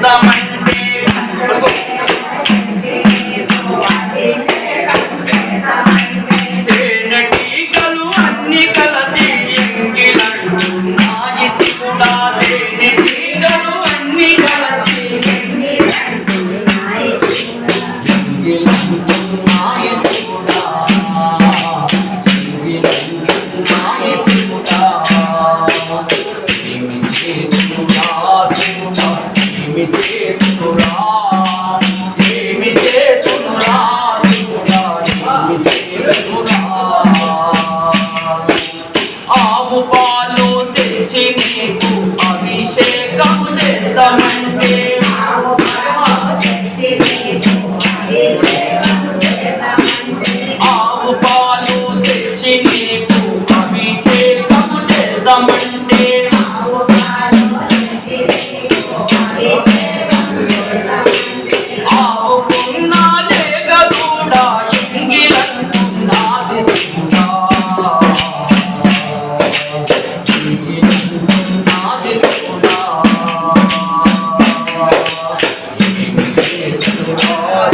the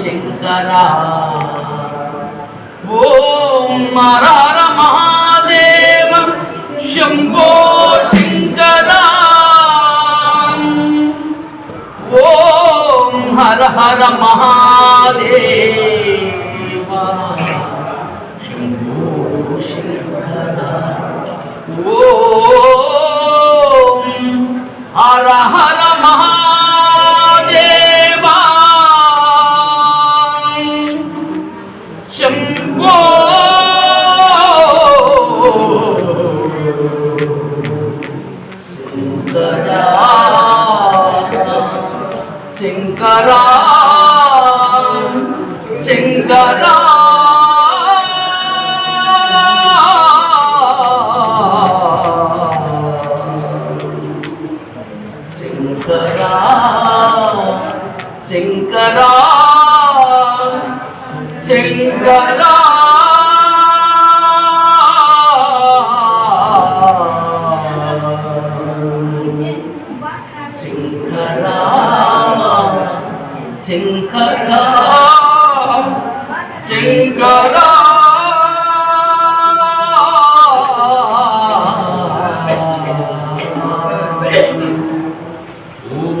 Shankara Om ಮರಾರ Mahadeva Shambho Shankara Om Hara Hara Mahadeva Shambho Shankara Shankara. Shankara Shankara Shankara. Om